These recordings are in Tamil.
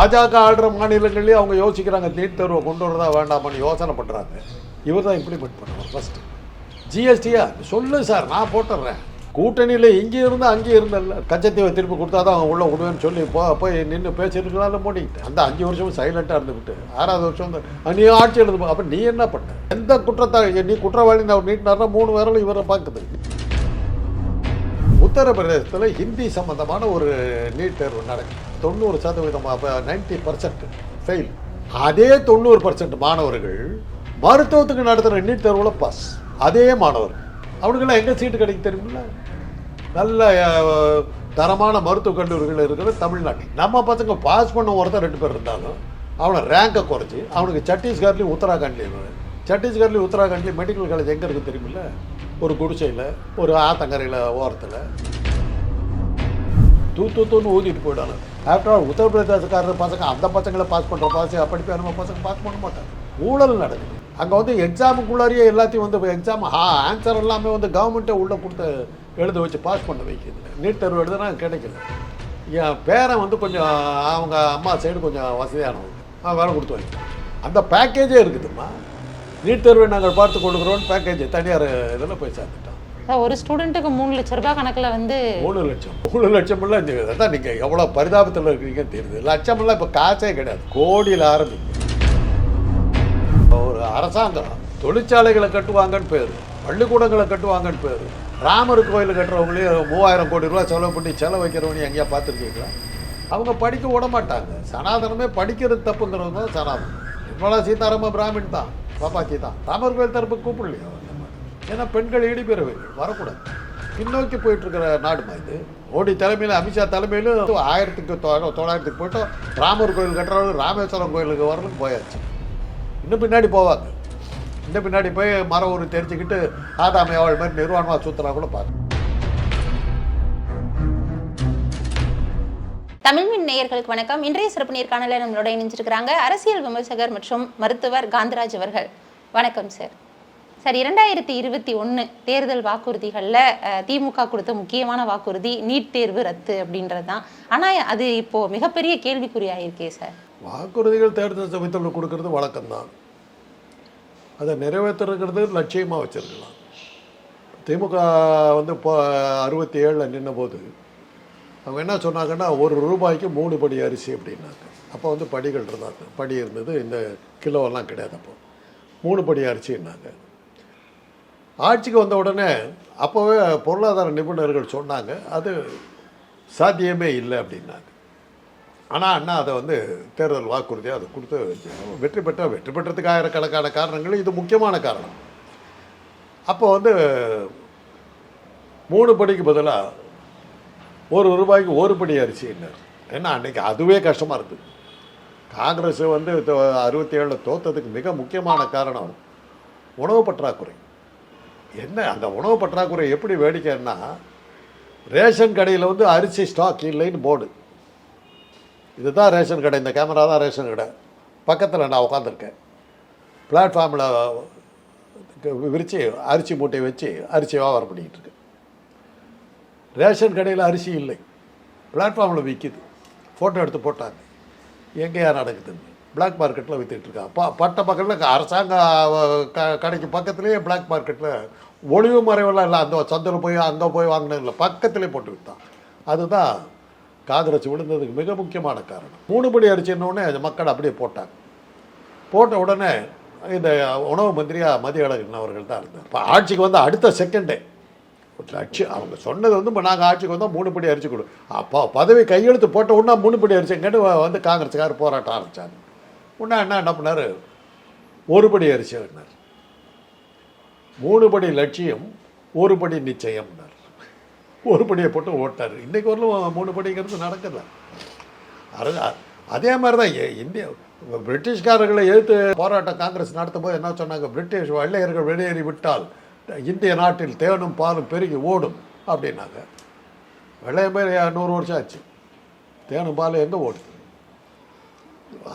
பாஜக ஆடுற மாநிலங்கள்லேயே அவங்க யோசிக்கிறாங்க நீட் தேர்வை கொண்டு வரதா வேண்டாமான்னு யோசனை பண்ணுறாங்க இவர் தான் இம்ப்ளிமெண்ட் பண்ணுவார் ஃபஸ்ட்டு ஜிஎஸ்டியா சொல்லு சார் நான் போட்டுடுறேன் கூட்டணியில் இங்கே இருந்து அங்கே இருந்தல்ல. கச்சத்தீவை திருப்பி கொடுத்தா தான் அவங்க உள்ளே விடுவேன்னு சொல்லி போ போய் நின்று பேசியிருக்கலாம்னு மூடிக்கிட்டேன் அந்த அஞ்சு வருஷம் சைலண்ட்டாக இருந்துக்கிட்டு ஆறாவது வருஷம் வந்து நீ ஆட்சி எழுது அப்போ நீ என்ன பண்ண எந்த குற்றத்தை நீ குற்றவாளி அவர் நீட்டினார்னா மூணு விரலும் இவரை பார்க்குது. உத்தரப்பிரதேசத்தில் ஹிந்தி சம்மந்தமான ஒரு நீட் தேர்வு நடக்குது. தொண்ணூறு சதவீதம் நைன்டி பர்சன்ட் ஃபெயில் அதே தொண்ணூறு பர்சன்ட் மாணவர்கள் மருத்துவத்துக்கு நடத்துகிற நீட் தேர்வில் பாஸ் அதே மாணவர். அவனுக்கெல்லாம் எங்கே சீட்டு கிடைக்கும் தெரியுமில்ல? நல்ல தரமான மருத்துவக் கல்லூரிகள் இருக்கிற தமிழ்நாட்டில். நம்ம பசங்க பாஸ் பண்ண ஒருத்தர் ரெண்டு பேர் இருந்தாலும் அவனை ரேங்கை குறைச்சி அவனுக்கு சத்தீஸ்கர்லேயும் உத்தராகண்ட்லேயும் சத்தீஸ்கர்லேயும் உத்தராகண்ட்லேயும் மெடிக்கல் காலேஜ் எங்கே இருக்குது தெரியுமில்ல? ஒரு குடிசையில் ஒரு ஆத்தங்கரையில் ஓரத்தில். தூ ஊதிட்டு போயிடாங்க ஆஃப்டர் ஆல் உத்தரப்பிரதேசக்காரர் பசங்க அந்த பசங்களை பாஸ் பண்ணுற பாஸ் படிப்பு நம்ம பசங்க பாஸ் பண்ண மாட்டாங்க. ஊழல் நடக்குது. அங்கே வந்து எக்ஸாமுக்குள்ளாரியே எல்லாத்தையும் வந்து எக்ஸாம் ஆன்சர் எல்லாமே வந்து கவர்மெண்ட்டே உள்ளே கொடுத்து எழுத வச்சு பாஸ் பண்ண வைக்கிது நீட் தேர்வு எழுதுனா கிடைக்கல. என் பேரன் வந்து கொஞ்சம் அவங்க அம்மா சைடு கொஞ்சம் வசதியானவங்க. அவன் வேலை கொடுத்து வைக்க அந்த பேக்கேஜே இருக்குதும்மா. நீட் தேர்வை நாங்கள் பார்த்து கொடுக்குறோன்னு பேக்கேஜ் தனியார் இதில் போய் சேர்ந்துட்டோம். சார் ஒரு ஸ்டூடெண்ட்டுக்கு மூணு லட்ச ரூபாய் கணக்கில் வந்து மூணு லட்சம். மூணு லட்சமெல்லாம் இந்த அதான் நீங்கள் எவ்வளோ பரிதாபத்தில் இருக்கிறீங்கன்னு தெரியுது. லட்சமெல்லாம் இப்போ காசே கிடையாது. கோடியில் இப்போ ஒரு அரசாங்கம் தொழிற்சாலைகளை கட்டுவாங்கன்னு பேர் பள்ளிக்கூடங்களை கட்டுவாங்கன்னு பேர் ராமர் கோயில் கட்டுறவங்களே மூவாயிரம் கோடி ரூபா செலவு பண்ணி செலவு வைக்கிறவனையும் எங்கேயா பார்த்துருக்கீங்களா? அவங்க படிக்க விட மாட்டாங்க. சனாதனமே படிக்கிறது தப்புங்கிறவங்க சனாதனம். நிர்மலா சீதாராம பிராமின் தான். பாப்பாச்சி தான் ராமர் கோயில் தரப்பு கூப்பிடலையா? ஏன்னா பெண்கள் இடிபெறவில்லை வரக்கூடாது. பின்னோக்கி போயிட்டு இருக்கிற நாடுமா இது மோடி தலைமையில் அமித்ஷா தலைமையிலும் ஆயிரத்துக்கு தொள்ளாயிரத்துக்கு போயிட்டோம். ராமர் கோயில் கட்டுறவங்க ராமேஸ்வரம் கோயிலுக்கு வரலும் போயாச்சு. இன்னும் பின்னாடி போவாங்க. இன்னும் பின்னாடி போய் மரம் ஒரு தெரிஞ்சுக்கிட்டு ஆதாமி அவள் மாதிரி நிர்வாணமாக சுற்றுறா கூட பார்க்க தமிழ்மின் நேயர்களுக்கு வணக்கம். இன்றைய சிறப்பு நேர்காணல நம்மளோட இணைஞ்சிருக்கிறாங்க அரசியல் விமர்சகர் மற்றும் மருத்துவர் காந்தராஜ் அவர்கள். வணக்கம் சார். சார் இரண்டாயிரத்தி இருபத்தி ஒன்று தேர்தல் வாக்குறுதிகளில் திமுக கொடுத்த முக்கியமான வாக்குறுதி நீட் தேர்வு ரத்து அப்படின்றது தான் ஆனால் அது இப்போது மிகப்பெரிய கேள்விக்குறியாயிருக்கே சார். வாக்குறுதிகள் தேர்தல் சமயத்தில் கொடுக்கறது வழக்கம்தான். அதை நிறைவேற்றுறது லட்சியமாக வச்சிருக்கலாம். திமுக வந்து இப்போ அறுபத்தி ஏழில் நின்னபோது அவங்க என்ன சொன்னாங்கன்னா ஒரு ரூபாய்க்கு மூணு படி அரிசி அப்படின்னாங்க. அப்போ வந்து படிகள் இருந்தாங்க. படி இருந்தது இந்த கிலோவெல்லாம் கிடையாது அப்போ மூணு படி அரிசின்னாங்க. ஆட்சிக்கு வந்த உடனே அப்போவே பொருளாதார நிபுணர்கள் சொன்னாங்க அது சாத்தியமே இல்லை அப்படின்னாங்க. ஆனால் அண்ணா அதை வந்து தேர்தல் வாக்குறுதியாக அதை கொடுத்து வெற்றி பெற்ற வெற்றி பெற்றதுக்கு ஆயிரக்கணக்கான காரணங்கள் இது முக்கியமான காரணம். அப்போ வந்து மூணு படிக்கு பதிலாக ஒரு ரூபாய்க்கு ஒரு படி அரிசின்னார். ஏன்னா அன்றைக்கி அதுவே கஷ்டமாக இருக்குது காங்கிரஸ் வந்து அறுபத்தி ஏழில் தோத்ததுக்கு மிக முக்கியமான காரணம் உணவு பற்றாக்குறை. என்ன அந்த உணவு பற்றாக்குறை எப்படி வேடிக்கைன்னா ரேஷன் கடையில் வந்து அரிசி ஸ்டாக் இல்லைன்னு போர்டு இதுதான் ரேஷன் கடை இந்த கேமரா தான் ரேஷன் கடை. பக்கத்தில் நான் உட்காந்துருக்கேன் பிளாட்ஃபார்மில் விரித்து அரிசி மூட்டை வச்சு அரிசி வியாபாரம் பண்ணிக்கிட்டுருக்கேன் ரேஷன் கடையில் அரிசி இல்லை. பிளாட்ஃபார்மில் விற்கிது ஃபோட்டோ எடுத்து போட்டாங்க. எங்கேயா நடக்குதுன்னு. பிளாக் மார்க்கெட்டில் வித்துட்டு இருக்கான் ப பட்ட பக்கத்தில் அரசாங்க க கடைக்கு பக்கத்துலேயே பிளாக் மார்க்கெட்டில் ஒளிவு மறைவெல்லாம் இல்லை. அந்த சந்தையில் போய் அங்கே போய் வாங்கினது இல்லை பக்கத்துலேயே போட்டு விற்றான் அதுதான் காங்கிரஸ் விழுந்ததுக்கு மிக முக்கியமான காரணம். மூணு படி அரிசின்னொடனே மக்கள் அப்படியே போட்டாங்க. போட்ட உடனே இந்த உணவு மந்திரியாக மதிய அழகன் அவர்கள் தான் இருந்தார். இப்போ ஆட்சிக்கு வந்து அடுத்த செகண்டே லட்சியம் அவங்க சொன்னது வந்து இப்போ நாங்கள் ஆட்சிக்கு வந்தால் மூணு படி அரிசி கொடு. அப்போ பதவி கையெழுத்து போட்ட உடனே மூணு படி அரிசி வந்து காங்கிரஸுக்கார் போராட்டம் ஆரம்பித்தாங்க உடனே என்ன என்ன பண்ணார்? ஒரு படி அரிசி வேணார் மூணு படி லட்சியம் ஒரு படி நிச்சயம்னார் ஒரு படியை போட்டு ஓட்டார். இன்றைக்கு வரலும் மூணு படிங்கிறது நடக்கல. அரு- அதே மாதிரி தான் இந்தியா இந்திய பிரிட்டிஷ்காரர்களை எதிர்த்து போராட்டம் காங்கிரஸ் நடத்தும் போது என்ன சொன்னாங்க? பிரிட்டிஷ் வெள்ளையர்கள் வெளியேறி விட்டால் இந்திய நாட்டில் தேனும் பாலும் பெருகி ஓடும் அப்படின்னாங்க. வெள்ளைய நூறு வருஷம் ஆச்சு. தேனும் பாலும் எங்கே ஓடுது?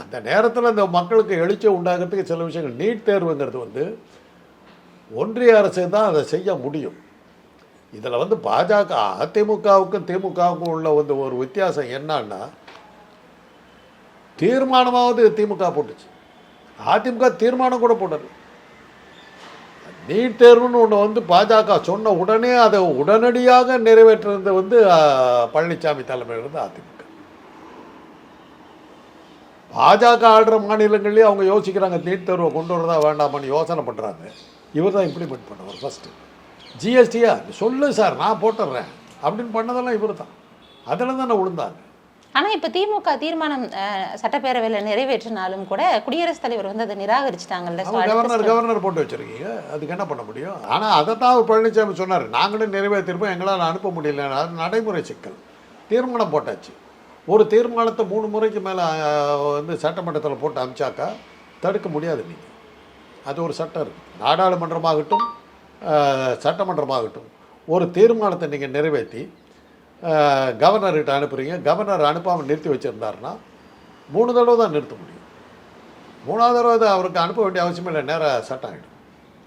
அந்த நேரத்தில் இந்த மக்களுக்கு எழுச்சி உண்டாகிறதுக்கு சில விஷயங்கள் நீட் தேர்வுங்கிறது வந்து ஒன்றிய அரசு தான் அதை செய்ய முடியும். இதில் வந்து பாஜக அதிமுகவுக்கும் திமுகவுக்கும் உள்ள வந்து ஒரு வித்தியாசம் என்னன்னா தீர்மானமாவது திமுக போட்டுச்சு. அதிமுக தீர்மானம் கூட போட்டது நீட் தேர்வுன்னு ஒன்று வந்து பாஜக சொன்ன உடனே அதை உடனடியாக நிறைவேற்றுறது வந்து பழனிசாமி தலைமையில் இருந்து அதிமுக. பாஜக ஆடுற மாநிலங்கள்லேயே அவங்க யோசிக்கிறாங்க நீட் தேர்வை கொண்டு வரதா வேண்டாமான்னு யோசனை பண்ணுறாங்க இவர் தான் இம்ப்ளிமெண்ட் பண்ணவர் ஃபஸ்ட்டு ஜிஎஸ்டியா சொல்லு சார் நான் போட்டுடுறேன் அப்படின்னு பண்ணதெல்லாம் இவர் தான் அதில் தானே விழுந்தாங்க. ஆனா இப்ப திமுக தீர்மானம் சட்டப்பேரவையில நிறைவேற்றினாலும் கூட குடியரசுத் தலைவர் வந்து அதை நிராகரிச்சிட்டாங்கல்ல கவர்னர் கவர்னர் போட்டு வச்சிருக்கீங்க. அதுக்கு என்ன பண்ண முடியும்? ஆனால் அதை தான் அவர் பழனிசாமி சொன்னார். நாங்களும் நிறைவேற்றிருப்போம். எங்களால் அனுப்ப முடியல. நடைமுறை சிக்கல். தீர்மானம் போட்டாச்சு. ஒரு தீர்மானத்தை மூணு முறைக்கு மேலே வந்து சட்டமன்றத்தில் போட்டு அமிச்சாக்கா தடுக்க முடியாது நீங்கள் அது ஒரு சட்டம் இருக்குது நாடாளுமன்றமாகட்டும் சட்டமன்றமாகட்டும் ஒரு தீர்மானத்தை நீங்கள் நிறைவேற்றி கவர்னர்கிட்ட அனுப்புகிறீங்க கவர்னர் அனுப்பாமல் நிறுத்தி வச்சுருந்தாருன்னா மூணு தடவை தான் நிறுத்த முடியும். மூணாவது தடவை அவருக்கு அனுப்ப வேண்டிய அவசியம் இல்லை நேராக சட்டம் ஆகிடும்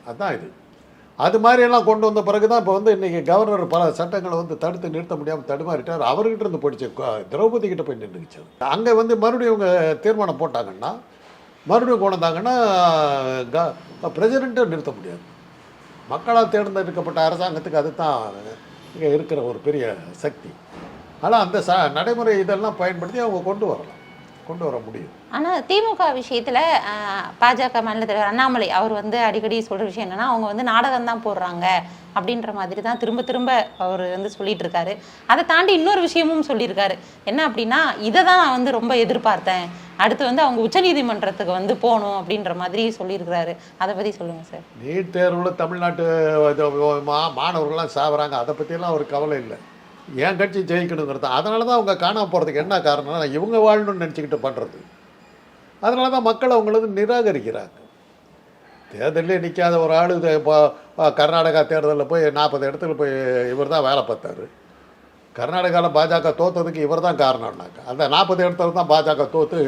அதுதான் இது. அது மாதிரியெல்லாம் கொண்டு வந்த பிறகு தான் இப்போ வந்து இன்றைக்கி கவர்னர் பல சட்டங்களை வந்து தடுத்து நிறுத்த முடியாமல் தடுமாறிட்டார். அவர்கிட்ட இருந்து போயிடுச்சு. திரௌபதி கிட்ட போய் நின்றுச்சு அங்கே வந்து மறுபடியும் இவங்க தீர்மானம் போட்டாங்கன்னா மறுபடியும் கொண்டு வந்தாங்கன்னா க பிரசிடெண்ட்டும் நிறுத்த முடியாது. மக்களால் தேர்ந்தெடுக்கப்பட்ட அரசாங்கத்துக்கு அதுதான் இங்கே இருக்கிற ஒரு பெரிய சக்தி. ஆனால் அந்த ச நடைமுறை இதெல்லாம் பயன்படுத்தி அவங்க கொண்டு வரலாம். கொண்டு வர முடியும். ஆனால் திமுக விஷயத்தில் பாஜக மாநில தலைவர் அண்ணாமலை அவர் வந்து அடிக்கடி சொல்கிற விஷயம் என்னென்னா அவங்க வந்து நாடகம் தான் போடுறாங்க அப்படின்ற மாதிரி தான் திரும்ப திரும்ப அவர் வந்து சொல்லிட்டு இருக்காரு. அதை தாண்டி இன்னொரு விஷயமும் சொல்லியிருக்காரு. என்ன அப்படின்னா இதை தான் நான் வந்து ரொம்ப எதிர்பார்த்தேன். அடுத்து வந்து அவங்க உச்சநீதிமன்றத்துக்கு வந்து போகணும் அப்படின்ற மாதிரி சொல்லியிருக்கிறாரு. அதை பற்றி சொல்லுங்க சார். நீட் தேர்வில் தமிழ்நாட்டு மா மாணவர்கள்லாம் சாப்பிட்றாங்க அதை பற்றியெல்லாம் ஒரு கவலை இல்லை. என் கட்சி ஜெயிக்கணுங்கிறது அதனால தான் அவங்க காணாமல் போகிறதுக்கு என்ன காரணம்னா இவங்க வாழணும்னு நினச்சிக்கிட்டு பண்ணுறது அதனால தான் மக்கள் அவங்களது நிராகரிக்கிறாங்க. தேர்தலில் நிற்காத ஒரு ஆள் இப்போ கர்நாடகா தேர்தலில் போய் நாற்பது இடத்துல போய் இவர் தான் வேலை பார்த்தாரு. கர்நாடகாவில் பாஜக தோத்ததுக்கு இவர் தான் காரணம்னாக்க அந்த நாற்பது இடத்துல தான் பாஜக தோற்று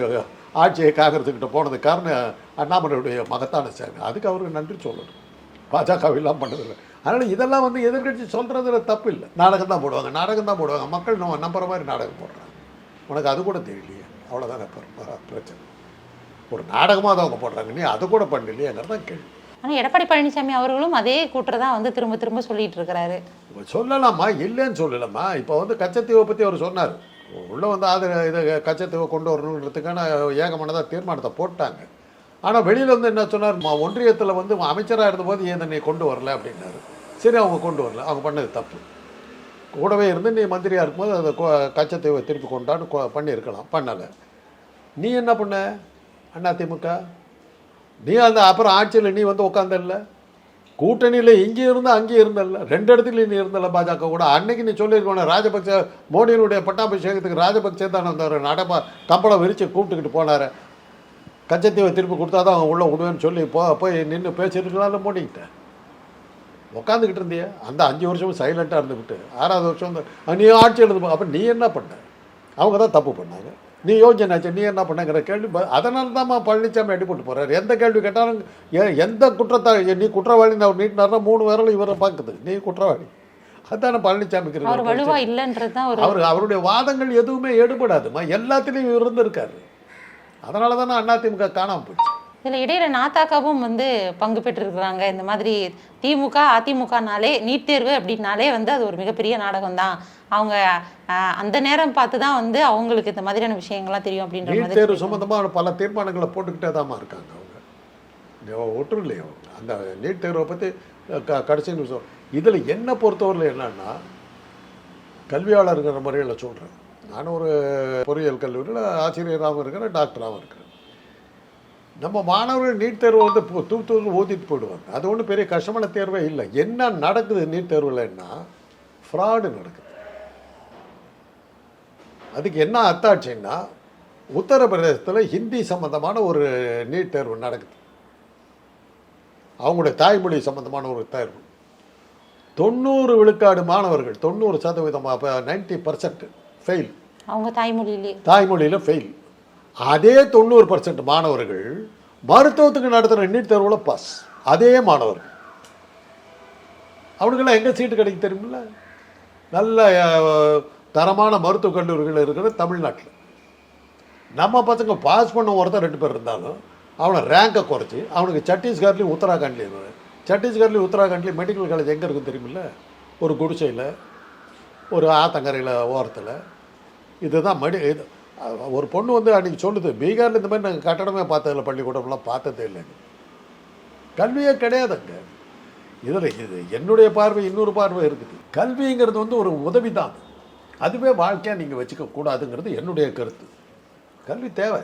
ஆட்சியை காங்கிரஸுக்கிட்ட போனது காரணம் அண்ணாமலையுடைய மகத்தான சேவை அதுக்கு அவருக்கு நன்றி சொல்லணும். பாஜகவெல்லாம் பண்ணதில்லை. அதனால் இதெல்லாம் வந்து எதிர்க்கட்சி சொல்கிறதுல தப்பு இல்லை. நாடகம் தான் போடுவாங்க நாடகம் தான் போடுவாங்க. மக்கள் நம்ம நம்புற மாதிரி நாடகம் போடுறாங்க. உனக்கு அது கூட தெரியலையே. அவ்வளோதான் பிரச்சனை. ஒரு நாடகமாக தான் அவங்க போடுறாங்க நீ அது கூட பண்ணலையேங்கிறது தான் கேள்வி. ஆனா எடப்பாடி பழனிசாமி அவர்களும் அதே கூற்றை தான் வந்து திரும்ப திரும்ப சொல்லிட்டு இருக்கிறாரு. சொல்லலாமா? இல்லைன்னு சொல்லலாமா? இப்போ வந்து கச்சத்தீவை பற்றி அவர் சொன்னார். உள்ளே வந்து அது இது கச்சத்தீவை கொண்டு வரணுன்றதுக்கான ஏகமானதாக தீர்மானத்தை போட்டாங்க. ஆனால் வெளியில் வந்து என்ன சொன்னார்? ஒன்றியத்தில் வந்து அமைச்சராக இருந்தபோது ஏன் நீ கொண்டு வரல? அப்படின்னாரு. சரி அவங்க கொண்டு வரல. அவங்க பண்ணது தப்பு. கூடவே இருந்து நீ மந்திரியாக இருக்கும்போது அதை கச்சத்தீவை திருப்பி கொண்டாடு கொ- பண்ணியிருக்கலாம். பண்ணலை. நீ என்ன பண்ண? அண்ணா திமுக. நீ அந்த அப்புறம் ஆட்சியில் நீ வந்து உட்காந்தல்ல கூட்டணியில் இங்கே இருந்தால் அங்கேயும் இருந்தல்ல ரெண்டு இடத்துல நீ இருந்தல பாஜக கூட. அன்னைக்கு நீ சொல்லியிருக்கணும் ராஜபக்ச மோடியினுடைய பட்டாபிஷேகத்துக்கு ராஜபக்சே தான் வந்தார். நடப்பா கம்பளம் விரித்து கூப்பிட்டுக்கிட்டு போனார். கச்சத்தீவை திருப்பி கொடுத்தா தான் அவங்க உள்ளே விடுவேன்னு சொல்லி போ போய் நின்று பேசியிருக்கலாம்ல மோடிக்கிட்ட உட்காந்துக்கிட்டு இருந்தியே. அந்த அஞ்சு வருஷமும் சைலண்ட்டாக இருந்துக்கிட்டு ஆறாவது வருஷம் வந்து நீ ஆட்சி எழுது அப்போ நீ என்ன பண்ண? அவங்க தான் தப்பு பண்ணாங்க. நீ யோஜனாச்சு நீ என்ன பண்ணங்கிற கேள்வி அதனால தான்மா பழனிசாமி அடிபட்டு போகிறார் எந்த கேள்வி கேட்டாலும் எந்த குற்றத்தை நீ குற்றவாளின்னு அவர் நீட்டினார்னா மூணு விரலும் இவரை பார்க்குது. நீ குற்றவாளி. அதுதானே பழனிசாமிக்கு அவர் அவருடைய வாதங்கள் எதுவுமே எடுபடாதுமா எல்லாத்துலேயும் இவர் இருந்திருக்காரு. அதனால தானே அதிமுக காணாமல் போச்சு. இதுல இடையில நாத்தாக்காவும் வந்து பங்கு பெற்றிருக்கிறாங்க. இந்த மாதிரி திமுக அதிமுகனாலே நீட் தேர்வு அப்படின்னாலே வந்து அது ஒரு மிகப்பெரிய நாடகம் தான் அவங்க அந்த நேரம் பார்த்து தான் வந்து அவங்களுக்கு இந்த மாதிரியான விஷயங்கள்லாம் தெரியும் அப்படின்ற நீட் மாதிரி தேர்வு சம்மந்தமாக பல தீர்மானங்களை போட்டுக்கிட்டே தாம்மா இருக்காங்க அவங்க. ஒட்டும் இல்லையா அவங்க. அந்த நீட் தேர்வை பற்றி க கடைசி நிமிஷம். இதில் என்ன பொறுத்தவரையில் என்னன்னா கல்வியாளருங்கிற முறையில் சொல்கிறேன் நான் ஒரு பொறியியல் கல்லூரியில் ஆசிரியராகவும் இருக்கிறேன் டாக்டராகவும் இருக்கிறேன். நம்ம மாணவர்கள் நீட் தேர்வை வந்து பு- தூ தூத்து ஊற்றிட்டு போயிடுவாங்க. அது ஒன்றும் பெரிய கஷ்டமான தேர்வே இல்லை. என்ன நடக்குது நீட் தேர்வுலன்னா ஃப்ராடு நடக்குது. அதுக்கு என்ன அத்தாட்சின்னா உத்தரப்பிரதேசத்தில் ஹிந்தி சம்பந்தமான ஒரு நீட் தேர்வு நடக்குது. அவங்களுடைய தாய்மொழி சம்பந்தமான ஒரு தேர்வு. தொண்ணூறு விழுக்காடு மாணவர்கள் தொண்ணூறு சதவீதம் நைன்டி பர்சன்ட் ஃபெயில் அவங்க தாய்மொழியிலே. தாய்மொழியில் ஃபெயில் அதே தொண்ணூறு பர்சன்ட் மாணவர்கள் மருத்துவத்துக்கு நடத்துகிற நீட் தேர்வில் பாஸ் அதே மாணவர்கள் அவனுக்கெல்லாம் எங்கே சீட்டு கிடைக்கும் தெரியுமில்ல? நல்ல தரமான மருத்துவக் கல்லூரிகள் இருக்கிறது தமிழ்நாட்டில். நம்ம பசங்க பாஸ் பண்ண ஒருத்தர் ரெண்டு பேர் இருந்தாலும் அவனை ரேங்கை குறைச்சி அவனுக்கு சத்தீஸ்கர்லேயும் உத்தராகண்ட்லேயும் சத்தீஸ்கர்லேயும் உத்தராகண்ட்லேயும் மெடிக்கல் காலேஜ் எங்கே இருக்குன்னு தெரியுமில்ல? ஒரு குடிசையில் ஒரு ஆத்தங்கரையில் ஓரத்தில். இதுதான் மடி இது ஒரு பொண்ணு வந்து அன்றைக்கி சொல்லுது பீகாரில் இந்த மாதிரி நாங்கள் கட்டடமே பார்த்ததில்லை பள்ளிக்கூடம்லாம் பார்த்ததே இல்லைங்க கல்வியே கிடையாதுங்க. இதில் இது என்னுடைய பார்வை இன்னொரு பார்வை இருக்குது. கல்விங்கிறது வந்து ஒரு உதவி தான் அதுவே வாழ்க்கையாக நீங்கள் வச்சுக்க கூடாதுங்கிறது என்னுடைய கருத்து. கல்வி தேவை.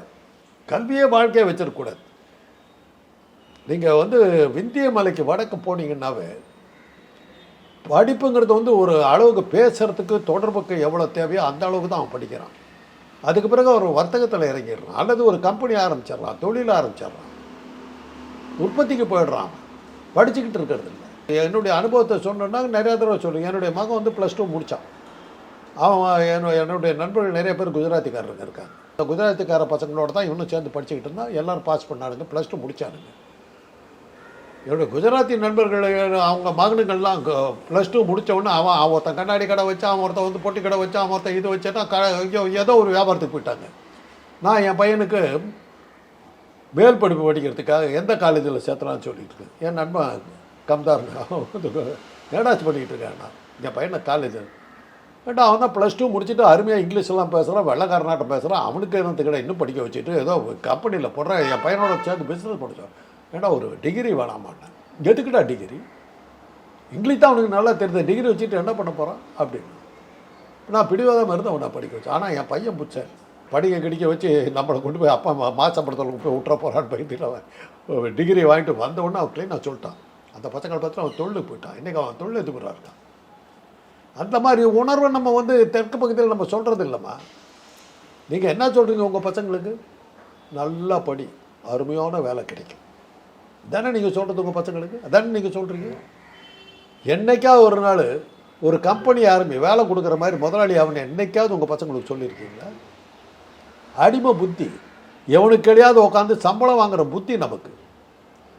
கல்வியே வாழ்க்கையை வச்சிடக்கூடாது நீங்கள் வந்து விந்திய மலைக்கு வடக்கு போனீங்கன்னாவே படிப்புங்கிறது வந்து ஒரு அளவுக்கு பேசுகிறதுக்கு தொடர்புக்கு எவ்வளோ தேவையோ அந்த அளவுக்கு தான் அவன் படிக்கிறான். அதுக்கு பிறகு ஒரு வர்த்தகத்தில் இறங்கிடுறான். அல்லது ஒரு கம்பெனி ஆரம்பிச்சிடுறான் தொழில் ஆரம்பிச்சிடுறான். உற்பத்திக்கு போயிடுறான் படிச்சுக்கிட்டு இருக்கிறது இல்லை. என்னுடைய அனுபவத்தை சொன்னோன்னா நிறையா தடவை சொல்லுவேன் என்னுடைய மகன் வந்து ப்ளஸ் டூ முடித்தான் அவன் என்னுடைய என்னுடைய நண்பர்கள் நிறைய பேர் குஜராத்திக்காரங்க இருக்காங்க. இந்த குஜராத்திக்கார பசங்களோட தான் இவனும் சேர்ந்து படிச்சுக்கிட்டு இருந்தால் எல்லாரும் பாஸ் பண்ணானுங்க. ப்ளஸ் டூ முடிச்சானுங்க. என்னுடைய குஜராத்தி நண்பர்கள் அவங்க மகனுங்கள்லாம் ப்ளஸ் டூ உடனே அவன் அவன் ஒருத்தன் கண்ணாடி கடை வச்சா அவன் ஒருத்தன் வந்து பொட்டி கடை வச்சா அவன் ஒருத்தன் இது வச்சேன்னா க ஏதோ ஒரு வியாபாரத்துக்கு போயிட்டாங்க. நான் என் பையனுக்கு மேல் படிப்பு படிக்கிறதுக்காக எந்த காலேஜில் சேர்த்தலாம்னு சொல்லிட்டு இருக்கேன். என் நண்பன் கம்தார் அவன் வந்து ஏடாச்சு பண்ணிக்கிட்டு இருக்கான் நான் என் பையனை காலேஜ் ஏட்டா அவன் தான் ப்ளஸ் டூ முடிச்சுட்டு அருமையாக இங்கிலீஷ்லாம் பேசுகிறான் வெள்ளக்காரனாட்டம் பேசுகிறான் அவனுக்கு என்ன கிடையாது இன்னும் படிக்க வச்சுட்டு ஏதோ கம்பெனியில் போடுறேன் என் பையனோட சேர்ந்து பிஸ்னஸ் படித்தான் ஏன்னா ஒரு டிகிரி வேணாமாட்டேன் எதுக்குடா டிகிரி இங்கிலீஷ் தான் அவனுக்கு நல்லா தெரிஞ்ச டிகிரி வச்சுட்டு என்ன பண்ண போகிறான் அப்படின்னு. நான் பிடிவாதமாக இருந்து அவனை படிக்க வச்சேன் ஆனால் என் பையன் பிடிச்சேன். படிக்க கிடைக்க வச்சு நம்மளை கொண்டு போய் அப்பா அம்மா மாசப்படத்தில் போய் விட்டுற போகிறான்னு பயந்துட்டு அவன் டிகிரி வாங்கிட்டு வந்த உடனே அவன் க்ளீனாக சொல்லிட்டான். அந்த பசங்களை பார்த்து அவன் தொழிலுக்கு போயிட்டான். இன்றைக்கி அவன் தொழில் எதுக்குறா இருக்கான் அந்த மாதிரி உணர்வை நம்ம வந்து தெற்கு பகுதியில் நம்ம சொல்கிறது இல்லைம்மா. நீங்கள் என்ன சொல்கிறீங்க உங்கள் பசங்களுக்கு? நல்லா படி அருமையான வேலை கிடைக்கும். தானே நீங்கள் சொல்கிறது உங்கள் பசங்களுக்கு? அதானே நீங்கள் சொல்கிறீங்க என்னைக்காவது ஒரு நாள் ஒரு கம்பெனி ஆரம்பி வேலை கொடுக்குற மாதிரி முதலாளி அவனை என்றைக்காவது உங்கள் பசங்களுக்கு சொல்லியிருக்கீங்களா? அடிமை புத்தி. எவனுக்கு கிடையாது உட்காந்து சம்பளம் வாங்குகிற புத்தி நமக்கு.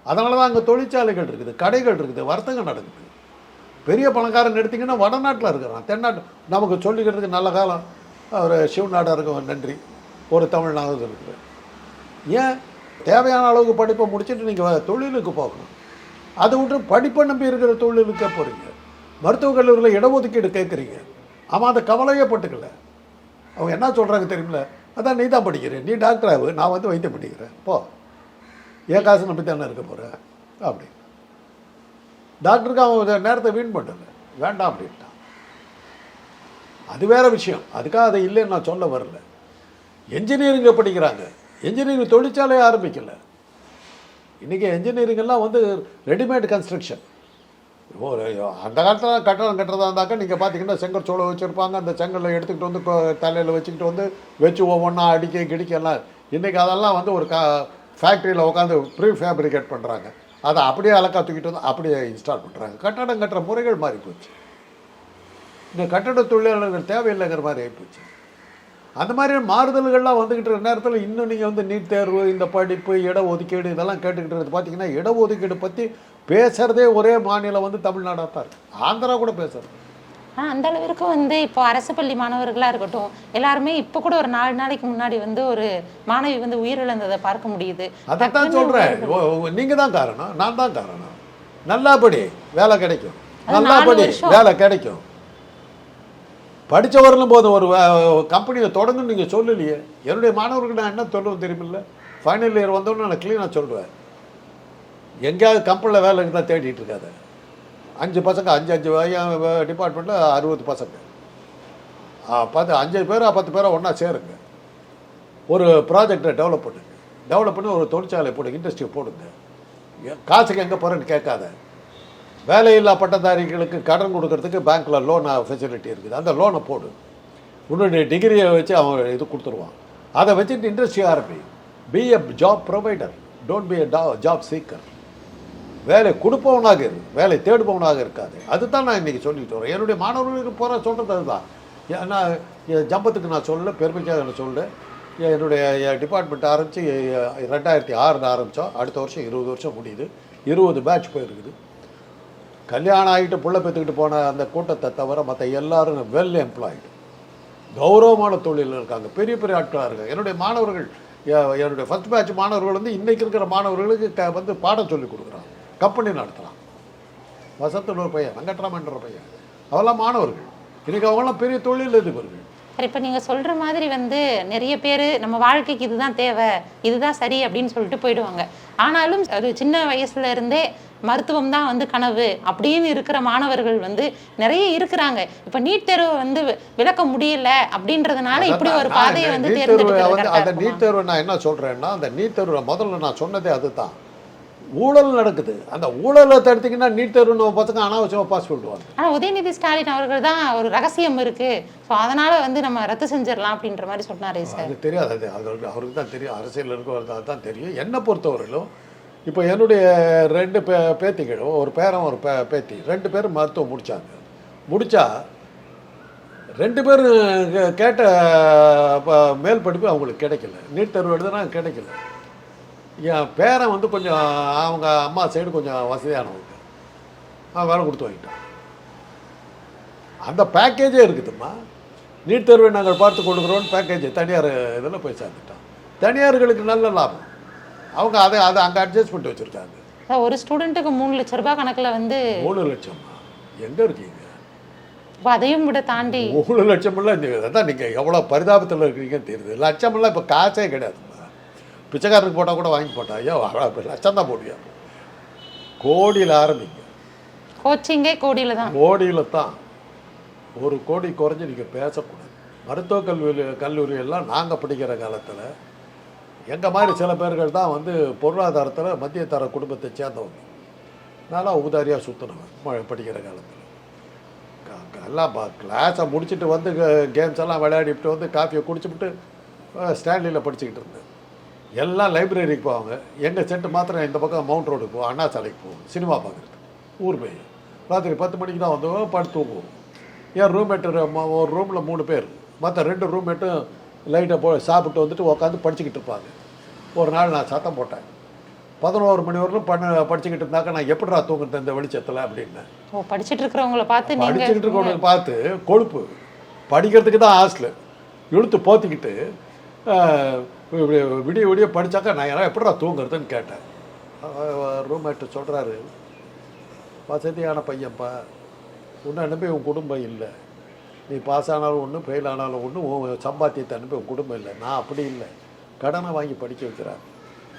அதனால தான் அங்கே தொழிற்சாலைகள் இருக்குது கடைகள் இருக்குது வர்த்தகம் நடக்குது. பெரிய பணக்காரன் எடுத்திங்கன்னா வடநாட்டில் இருக்கிறான் தென்னாட்டு. நமக்கு சொல்லிக்கிறதுக்கு நல்ல காலம். ஒரு சிவநாடாருக்கு நன்றி. ஒரு தமிழ்நாடு இருக்குது. ஏன்? தேவையான அளவுக்கு படிப்பை முடிச்சுட்டு நீங்கள் தொழிலுக்கு போகணும். அதை விட்டு படிப்பை நம்பி இருக்கிற தொழிலுக்கே போகிறீங்க மருத்துவக் கல்லூரியில் இடஒதுக்கீடு கேட்குறீங்க. அவன் அதை கவலையே பட்டுக்கல. அவங்க என்ன சொல்கிறாங்க தெரியுமில அதான் நீ தான் படிக்கிறேன். நீ டாக்டர் ஆகு. நான் வந்து வைத்தியம் படிக்கிறேன் போ. ஏன் காசு நம்பி தானே இருக்க போகிறேன் அப்படி. டாக்டருக்கு அவன் நேரத்தை வீண் பண்ணல. வேண்டாம் அப்படின்ட்டான். அது வேற விஷயம். அதுக்காக அதை இல்லைன்னு நான் சொல்ல வரல. என்ஜினியரிங்கை படிக்கிறாங்க. இன்ஜினியரிங் தொழிற்சாலையை ஆரம்பிக்கல. இன்றைக்கி என்ஜினியரிங்கெல்லாம் வந்து ரெடிமேட் கன்ஸ்ட்ரக்ஷன் ஒரு அந்த காலத்தில் கட்டடம் கட்டுறதா இருந்தாக்கா நீங்கள் பார்த்தீங்கன்னா செங்கல் சோளம் வச்சுருப்பாங்க. அந்த செங்கலை எடுத்துக்கிட்டு வந்து தலையில் வச்சுக்கிட்டு வந்து வச்சு ஒவ்வொன்றா அடிக்க கிடிக்க எல்லாம். இன்றைக்கி அதெல்லாம் வந்து ஒரு கா ஃபேக்ட்ரியில் உட்காந்து ப்ரீ ஃபேப்ரிகேட் பண்ணுறாங்க அதை அப்படியே அலக்கா தூக்கிட்டு வந்து அப்படியே இன்ஸ்டால் பண்ணுறாங்க கட்டடம் கட்டுற முறைகள் மாறி போச்சு. இந்த கட்டட தொழிலாளர்கள் தேவையில்லைங்கிற மாதிரி ஆகிப்போச்சு அந்த மாதிரி மாறுதல்கள்லாம் வந்துக்கிட்டு இருக்கிற நேரத்தில் இன்னும் நீங்கள் வந்து நீட் தேர்வு இந்த படிப்பு இட ஒதுக்கீடு இதெல்லாம் கேட்டுக்கிட்டு பார்த்தீங்கன்னா இட ஒதுக்கீடு பற்றி பேசுகிறதே ஒரே மாநிலம் வந்து தமிழ்நாடாக தான் இருக்குது ஆந்திரா கூட பேசுகிறது ஆனால் அந்த அளவிற்கு வந்து இப்போ அரசு பள்ளி மாணவர்களாக இருக்கட்டும் எல்லாருமே இப்போ கூட ஒரு நாலு நாளைக்கு முன்னாடி வந்து ஒரு மாணவி வந்து உயிரிழந்ததை பார்க்க முடியுது. அதைத்தான் சொல்கிறேன் நீங்கள் தான் காரணம் நான் தான் காரணம். நல்லா படி வேலை கிடைக்கும். அது நல்லா நாலு படி வருஷம். வேலை கிடைக்கும். படித்தவர்களும் போதும் ஒரு கம்பெனியை தொடங்குன்னு நீங்கள் சொல்லலையே. என்னுடைய மாணவர்களுக்கு நான் என்ன சொல்லுவேன் தெரியுமில்ல? ஃபைனல் இயர் வந்தோடனே நான் க்ளீனாக சொல்லுவேன் எங்கேயாவது கம்பெனியில் வேலை இருந்தால் தேடிட்டு இருக்காத. அஞ்சு பசங்க அஞ்சு அஞ்சு டிபார்ட்மெண்ட்டில் அறுபது பசங்க. பத்து அஞ்சு பேராக பத்து பேராக ஒன்றா சேருங்க. ஒரு ப்ராஜெக்டை டெவலப் பண்ணுங்க. டெவலப் பண்ணி ஒரு தொழிற்சாலை போடுங்க இண்டஸ்ட்ரி போடுங்க. காசுக்கு எங்கே போகிறேன்னு கேட்காத. வேலையில்லா பட்டதாரிகளுக்கு கடன் கொடுக்கறதுக்கு பேங்க்கில் லோன் ஃபெசிலிட்டி இருக்குது. அந்த லோனை போடு. உன்னுடைய டிகிரியை வச்சு அவன் இது கொடுத்துருவான். அதை வச்சுட்டு இண்டஸ்ட்ரி ஆரம்பி be a job provider don't be a job seeker வேலை கொடுப்பவனாக இரு வேலை தேடுபவனாக இருக்காது. அதுதான் நான் இன்றைக்கி சொல்லிட்டு வரேன் என்னுடைய மாணவர்களுக்கு போகிற சொல்கிறது அதுதான். நான் என் ஜம்பத்துக்கு நான் சொல்லல பெருமைக்காக நான் சொல்ல என்னுடைய டிபார்ட்மெண்ட் ஆரம்பித்து ரெண்டாயிரத்தி ஆறில் ஆரம்பித்தோம் அடுத்த வருஷம் இருபது வருஷம் முடியுது. இருபது பேட்ச் போயிருக்குது. கல்யாணம் ஆகிட்டு புள்ள பெற்றுக்கிட்டு போன அந்த கூட்டத்தை தவிர மற்ற எல்லாரும் வெல் எம்ப்ளாய்டு கௌரவமான தொழிலில் இருக்காங்க. பெரிய பெரிய ஆட்களாக இருக்காங்க. என்னுடைய மாணவர்கள் என்னுடைய ஃபஸ்ட் பேட்ச் மாணவர்கள் வந்து இன்றைக்கி இருக்கிற மாணவர்களுக்கு வந்து பாடம் சொல்லி கொடுக்குறாங்க. கம்பெனி நடத்துகிறான் வசத்தில் ஒரு பையன் வெங்கட்ராமன்ற பையன். அவெல்லாம் மாணவர்கள். இன்னைக்கு அவங்களாம் பெரிய தொழில் அதிபர்கள் சரி இப்போ நீங்கள் சொல்கிற மாதிரி வந்து நிறைய பேர் நம்ம வாழ்க்கைக்கு இதுதான் தேவை இதுதான் சரி அப்படின்னு சொல்லிட்டு போயிடுவாங்க. ஆனாலும் ஒரு சின்ன வயசுல இருந்தே மருத்துவம் தான் வந்து கனவு அப்படின்னு இருக்கிற மாணவர்கள் வந்து நிறைய இருக்கிறாங்க. இப்போ நீட் தேர்வை வந்து விளக்க முடியல அப்படின்றதுனால இப்படி ஒரு பாதையை வந்து தேர்ந்தெடுக்கிறது அந்த? நீட் தேர்வு நான் என்ன சொல்றேன்னா அந்த நீட் தேர்வு முதல்ல நான் சொன்னதே அதுதான். ஊழல் நடக்குது. அந்த ஊழலை தடுத்தீங்கன்னா நீட் தேர்வு நம்ம பசங்க அனாவசியமாக பாஸ் பண்ணிடுவாங்க. ஆனா உதயநிதி ஸ்டாலின் அவர்கள் தான் ஒரு ரகசியம் இருக்கு. ஸோ அதனால வந்து நம்ம ரத்து செஞ்சிடலாம் அப்படின்ற மாதிரி சொன்னாரே சார். அது தெரியாது. அது அவருக்கு அவருக்கு தான் தெரியும். அரசியல் இருக்கவருக்கு தான் தெரியும். என்னை பொறுத்தவரையிலும் இப்போ என்னுடைய ரெண்டு பே பேத்திகளும் ஒரு பேரன் ஒரு பே பேத்தி ரெண்டு பேரும் மருத்துவம் முடிச்சாங்க. முடிச்சா ரெண்டு பேரும் கேட்ட மேல் படிப்பு அவங்களுக்கு கிடைக்கல. நீட் தேர்வு எழுதுனா கிடைக்கல. என் பேரன் வந்து கொஞ்சம் அவங்க அம்மா சைடு கொஞ்சம் வசதியானவங்க அவன் வேலை கொடுத்து வாங்கிட்டான். அந்த பேக்கேஜே இருக்குதும்மா. நீட் தேர்வை நாங்கள் பார்த்து கொடுக்குறோன்னு பேக்கேஜ் தனியார் இதில் போய் சேர்ந்துட்டான் தனியார்களுக்கு நல்ல லாபம். அவங்க அதை அதை அங்கே அட்ஜஸ்ட் பண்ணி வச்சுருக்காங்க ஒரு ஸ்டூடெண்ட்டுக்கு மூணு லட்ச ரூபாய் கணக்குல வந்து மூணு லட்சமா எங்கே இருக்கீங்க? இப்போ அதையும் விட தாண்டி மூணு லட்சமெல்லாம் அதான் நீங்கள் எவ்வளோ பரிதாபத்தில் இருக்கிறீங்கன்னு தெரியுது. லட்சமெல்லாம் இப்போ காசே கிடையாதும்மா பிச்சைக்காரருக்கு போட்டால் கூட வாங்கி போட்டா. ஐயோ லட்சம் தான் போடுவியா? கோடியில் ஆரம்பிங்க. கோச்சிங்கே கோடியில தான். கோடியில் தான். ஒரு கோடி குறைஞ்சு நீங்கள் பேசக்கூடாது. மருத்துவக் கல்லூரி கல்லூரி எல்லாம் நாங்கள் படிக்கிற காலத்தில் எங்கள் மாதிரி சில பேர்கள் தான் வந்து பொருளாதாரத்தில் மத்திய தர குடும்பத்தை சேர்ந்தவங்க. நல்லா உதாரியாக சுற்றினவன் படிக்கிற காலத்தில். எல்லாம் கிளாஸை முடிச்சுட்டு வந்து கேம்ஸ் எல்லாம் விளையாடிட்டு வந்து காஃபியை குடிச்சுட்டு ஸ்டான்லியில் படிச்சுக்கிட்டு இருந்தேன். எல்லாம் லைப்ரரிக்கு போவாங்க எங்கள் சென்ட் மாத்திரம் இந்த பக்கம் மவுண்ட் ரோடுக்கு போவோம் அண்ணா சாலைக்கு போவோம் சினிமா பார்க்குறது ஊர் போய் ராத்திரி பத்து மணிக்கு தான் வந்து படுத்து தூங்குவோம். என் ரூம்மேட்டு ஒரு ரூமில் மூணு பேர். மற்ற ரெண்டு ரூம்மேட்டும் லைட்டை போ சாப்பிட்டு வந்துட்டு உட்காந்து படிச்சுக்கிட்டு இருப்பாங்க. ஒரு நாள் நான் சத்தம் போட்டேன். பதினோரு மணி வரலும் பண்ண படிச்சுக்கிட்டு இருந்தாக்க நான் எப்படிடா தூங்குறது இந்த வெளிச்சத்தில் அப்படின்னேன் ஓ படிச்சிட்டு இருக்கிறவங்கள பார்த்து படிச்சுக்கிட்டு இருக்கவங்க பார்த்து கொழுப்பு. படிக்கிறதுக்கு தான் ஹாஸ்டல் இழுத்து போத்திக்கிட்டு விடிய விடிய படித்தாக்கா நான் எல்லாம் எப்படிடா தூங்குறதுன்னு கேட்டேன். ரூம்மேட்டு சொல்கிறாரு வசதியான பையன்ப்பா உன்னை அனுப்பி உன் குடும்பம் இல்லை. நீ பாஸ் ஆனாலும் ஒன்று ஃபெயில் ஆனாலும் ஒன்று உன் சம்பாத்தியத்தை அனுப்பி உன் குடும்பம் இல்லை. நான் அப்படி இல்லை. கடனை வாங்கி படிக்க வைக்கிறேன்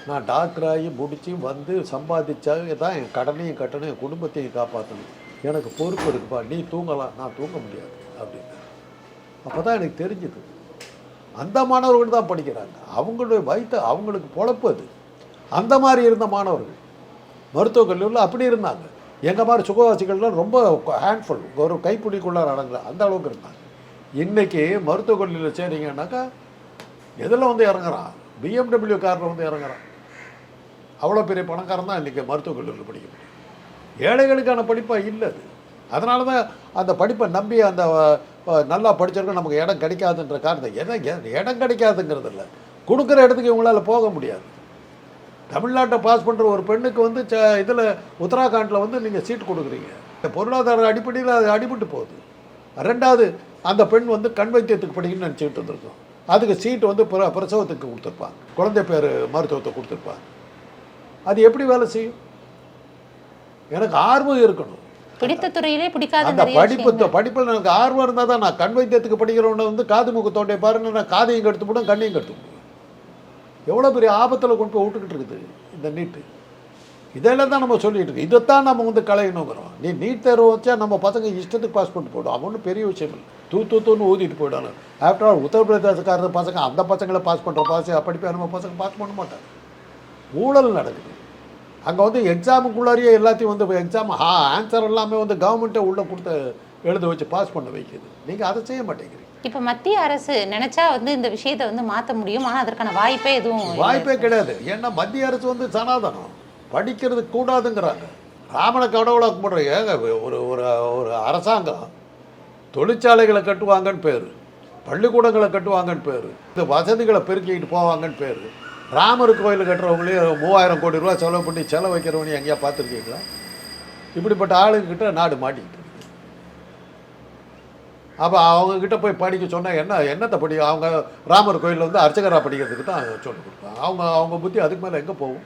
நான் டாக்டர் ஆகி முடித்து வந்து சம்பாதிச்சாவே தான் என் கடனையும் கட்டணும் என் குடும்பத்தையும் காப்பாற்றணும் எனக்கு பொறுப்பு இருக்குப்பா. நீ தூங்கலாம். நான் தூங்க முடியாது. அப்படின்னு அப்போ தான் எனக்கு தெரிஞ்சுது. அந்த மாணவர்கள் தான் படிக்கிறாங்க. அவங்களுடைய வயிற்று அவங்களுக்கு பொழப்பு அது. அந்த மாதிரி இருந்த மாணவர்கள் மருத்துவக் கல்லூரியில் அப்படி இருந்தாங்க. எங்கள் மாதிரி சுகவாசிகள்லாம் ரொம்ப ஹேண்ட்ஃபுல் ஒரு கைப்பிடிக்குள்ளார் அடங்குற அந்த அளவுக்கு இருந்தாங்க. இன்னைக்கு மருத்துவக் கல்லூரியில் சேரிங்கன்னாக்கா எதில் வந்து இறங்குறான்? பிஎம்டபிள்யூ காரில் வந்து இறங்குறான். அவ்வளோ பெரிய பணக்காரன் தான் இன்றைக்கி மருத்துவக் கல்லூரியில் படிக்க முடியும். ஏழைகளுக்கான படிப்பாக இல்லை அது. அதனால தான் அந்த படிப்பை நம்பி அந்த நல்லா படிச்சிருக்கோம் நமக்கு இடம் கிடைக்காதுன்ற காரணத்தை என்ன இடம் கிடைக்காதுங்கிறது இல்லை கொடுக்குற இடத்துக்கு இவங்களால போக முடியாது. தமிழ்நாட்டை பாஸ் பண்ணுற ஒரு பெண்ணுக்கு வந்து ச இதில் உத்தராகண்டில் வந்து நீங்கள் சீட் கொடுக்குறீங்க. இந்த பொருளாதார அடிப்படையில் அது அடிபட்டு போகுது. ரெண்டாவது அந்த பெண் வந்து கண் வைத்தியத்துக்கு படிக்கணும்னு நினச்சிக்கிட்டு இருந்திருக்கோம். அதுக்கு சீட்டு வந்து பிர பிரசவத்துக்கு கொடுத்துருப்பாங்க. குழந்தை பேர் மருத்துவத்தை கொடுத்துருப்பாங்க. அது எப்படி வேலை செய்யும்? எனக்கு ஆர்வம் இருக்கணும். பிடித்த துறையிலே பிடிக்காத அந்த படிப்பு. படிப்பில் எனக்கு ஆர்வம் இருந்தால் தான் நான் கண் வைத்தியத்துக்கு படிக்கிறவன வந்து காது மூக்கு தொண்டை பாருன்னு நான் காதையும் கெடுத்து போடும் கண்ணையும் கெடுத்து போடும். எவ்வளோ பெரிய ஆபத்தில் கொண்டு போய் விட்டுக்கிட்டு இருக்குது இந்த நீட்டு. இதெல்லாம் தான் நம்ம சொல்லிட்டு இருக்கோம். இதைத்தான் நம்ம வந்து கலையணுங்கிறோம் நீ நீட் தேர்வு வச்சா நம்ம பசங்க இஷ்டத்துக்கு பாஸ் பண்ணிட்டு போய்டும். அவன் ஒன்றும் பெரிய விஷயம் இல்லை. தூ தூ தூன்னு ஊதிட்டு போயிடணும் ஆஃப்டர் ஆல் உத்தரப்பிரதேசக்காரர் பசங்க அந்த பசங்களை பாஸ் பண்ணுற பாஸ் படிப்பை நம்ம பசங்க பாஸ் பண்ண மாட்டாங்க. ஊழல் நடக்குது. அங்கே வந்து எக்ஸாமுக்குள்ளாரியே எல்லாத்தையும் வந்து எக்ஸாம் ஆ ஆன்சர் எல்லாமே வந்து கவர்மெண்ட்டை உள்ளே கொடுத்து எழுத வச்சு பாஸ் பண்ண வைக்குது. நீங்கள் அதை செய்ய மாட்டேங்கிறீங்க. இப்ப மத்திய அரசு நினைச்சா வந்து இந்த விஷயத்தை வந்து மாத்த முடியும். ஆனா அதற்கான வாய்ப்பே எதுவும். வாய்ப்பே கிடையாது. ஏன்னா மத்திய அரசு வந்து சனாதனம். படிக்கிறது கூடாதுங்கிறாங்க. ராமனை கடவுளாக கும்பிட்றீங்க ஒரு ஒரு ஒரு அரசாங்கம் தொழிற்சாலைகளை கட்டுவாங்கன்னு பேர். பள்ளிக்கூடங்களை கட்டுவாங்கன்னு பேர். இந்த வசதிகளை பெருக்கிக்கிட்டு போவாங்கன்னு பேர். ராமர் கோயில் கட்டுறவங்களே மூவாயிரம் கோடி ரூபா செலவு பண்ணி செலவு வைக்கிறவனே எங்கேயா பார்த்துருக்கீங்களா? இப்படிப்பட்ட ஆளுங்கிட்ட நாடு மாட்டிக்கிட்டு அப்போ அவங்கக்கிட்ட போய் படிக்க சொன்னால் என்ன என்னத்தை படி அவங்க ராமர் கோயிலில் வந்து அர்ச்சகராக படிக்கிறதுக்கு தான் சொல்லிக் கொடுப்பாங்க. அவங்க அவங்க புத்தி அதுக்கு மேலே எங்கே போகும்?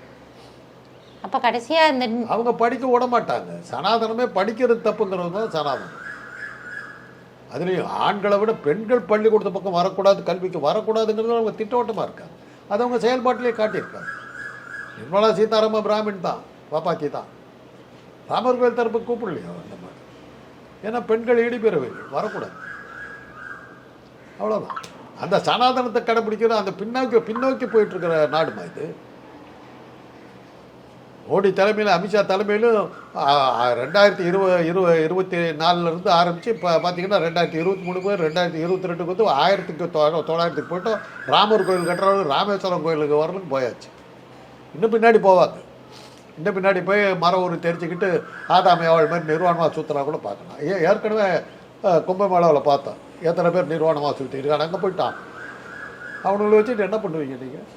அப்ப கடைசியா இந்த அவங்க படிக்க விட மாட்டாங்க சனாதனமே படிக்கிறது தப்புங்கிறது தான் சனாதனம். அதுலேயும் ஆண்களை விட பெண்கள் பள்ளிக்கூடத்து பக்கம் வரக்கூடாது கல்விக்கு வரக்கூடாதுங்கிறது அவங்க திட்டவட்டமாக இருக்காங்க. அது அவங்க செயல்பாட்டிலே காட்டியிருக்காங்க. நிர்மலா சீதாராம பிராமின் தான் பாப்பாத்தி தான் ராமர் கோயில் தரப்பு கூப்பிடலையா அந்த மாதிரி? ஏன்னா பெண்கள் ஈடுபெறவை வரக்கூடாது. அவ்வளோதான் அந்த சனாதனத்தை கடைப்பிடிக்கிற அந்த பின்னோக்கி பின்னோக்கி போயிட்டு இருக்கிற நாடுமா இது? மோடி தலைமையில் அமித்ஷா தலைமையிலும் ரெண்டாயிரத்தி இருபது இருபது இருபத்தி நாலுலேருந்து ஆரம்பித்து இப்போ பார்த்தீங்கன்னா ரெண்டாயிரத்தி இருபத்தி மூணு போய் ரெண்டாயிரத்தி இருபத்தி ரெண்டுக்கு வந்து ஆயிரத்துக்கு தொள்ளாயிரத்துக்கு போய்ட்டோம். ராமர் கோயில் கட்டுறவங்க ராமேஸ்வரம் கோயிலுக்கு வரலுக்கு போயாச்சு. இன்னும் பின்னாடி போவாங்க. இன்னும் பின்னாடி போய் மரம் ஒரு தெரிச்சுக்கிட்டு ஆதாமி மாதிரி நிர்வாணமாக சுற்றுனா கூட பார்க்கலாம். ஏ ஏற்கனவே கும்பமேளாவில் பார்த்தோம். எத்தனை பேர் நிர்வாணமாக சுற்றி இருக்காங்க அங்கே போயிட்டான். அவனுங்களை வச்சுட்டு என்ன பண்ணுவீங்க நீங்கள்